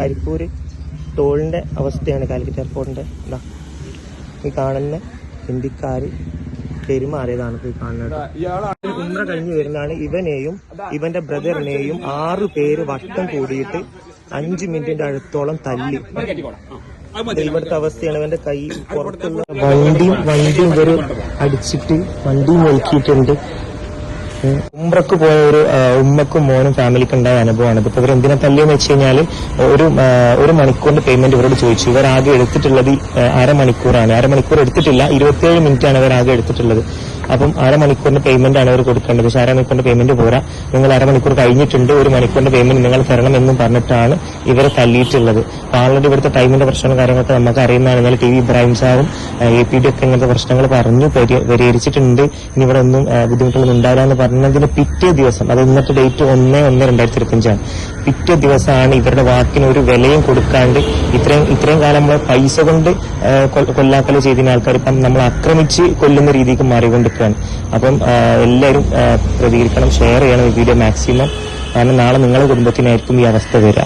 കരിപ്പൂർ ടോളിന്റെ അവസ്ഥയാണ് കാലിക്കറ്റ് എയർപോർട്ടിന്റെ എന്താ ഈ കാണുന്ന ഹിന്ദിക്കാർ പെരുമാറിയതാണ് ഈ കാണുന്നത് ഉമ്ര കഴിഞ്ഞ് വരുന്നതാണ് ഇവനെയും ഇവന്റെ ബ്രദറിനെയും ആറു പേര് വട്ടം കൂടിയിട്ട് അഞ്ചു മിനിറ്റിന്റെ അടുത്തോളം തല്ലി. ഇവിടുത്തെ അവസ്ഥയാണ് ഇവന്റെ കൈ പുറത്തുള്ള വണ്ടിയും വണ്ടിയും ഇവർ അടിച്ചിട്ട് വണ്ടിയും വലിക്കിയിട്ടുണ്ട്. ഉം. ഉംറക്ക് പോയ ഒരു ഉമ്മക്കും മോനും ഫാമിലിക്ക് ഉണ്ടായ അനുഭവമാണ്. ഇപ്പൊ ഇവർ എന്തിനാ തല്ലിയെന്ന് വെച്ച് കഴിഞ്ഞാൽ ഒരു ഒരു മണിക്കൂറിന്റെ പേയ്മെന്റ് ഇവരോട് ചോദിച്ചു. ഇവർ ആകെ എടുത്തിട്ടുള്ളത് അരമണിക്കൂറാണ്. അരമണിക്കൂർ എടുത്തിട്ടില്ല ഇരുപത്തിയേഴ് മിനിറ്റ് ആണ് ഇവർ ആകെ എടുത്തിട്ടുള്ളത്. അപ്പം അരമണിക്കൂറിന്റെ പേയ്മെന്റ് ആണ് അവർ കൊടുക്കേണ്ടത്. പക്ഷേ അരമണിക്കൂറിന്റെ പേയ്മെന്റ് പോരാ. നിങ്ങൾ അരമണിക്കൂർ കഴിഞ്ഞിട്ടുണ്ട് ഒരു മണിക്കൂറിന്റെ പേയ്മെന്റ് നിങ്ങൾ തരണം എന്നും പറഞ്ഞിട്ടാണ് ഇവരെ തല്ലിയിട്ടുള്ളത് അപ്പൊ ആൾറെഡി ഇവിടുത്തെ ടൈമിന്റെ പ്രശ്നവും കാര്യങ്ങളൊക്കെ നമുക്ക് അറിയുന്നതാണ്. ഇന്നലെ ടി വി ഇബ്രാഹിം സാറും എ പി ഡി ഒക്കെ ഇങ്ങനത്തെ പ്രശ്നങ്ങൾ പറഞ്ഞു പരി- പരിഹരിച്ചിട്ടുണ്ട് ഇനി ഇവിടെ ഒന്നും ബുദ്ധിമുട്ടുകളൊന്നും ഉണ്ടാവില്ല പറഞ്ഞതിന് പിറ്റേ ദിവസം അത് ഇന്നത്തെ ഡേറ്റ് ഒന്ന് ഒന്ന് രണ്ടായിരത്തി ഇരുപത്തിയഞ്ചാണ് പിറ്റേ ദിവസമാണ് ഇവരുടെ വാക്കിന് ഒരു വിലയും കൊടുക്കാണ്ട് ഇത്രയും ഇത്രയും കാലം നമ്മൾ പൈസ കൊണ്ട് കൊല്ലാക്കൽ ചെയ്തിരുന്ന ആൾക്കാർ ഇപ്പം നമ്മൾ ആക്രമിച്ച് കൊല്ലുന്ന രീതിക്ക് മാറിക്കൊണ്ടിരിക്കുകയാണ് അപ്പം എല്ലാവരും പ്രതികരിക്കണം ഷെയർ ചെയ്യണം ഈ വീഡിയോ മാക്സിമം കാരണം നാളെ നിങ്ങളുടെ കുടുംബത്തിനായിരിക്കും ഈ അവസ്ഥ വരിക.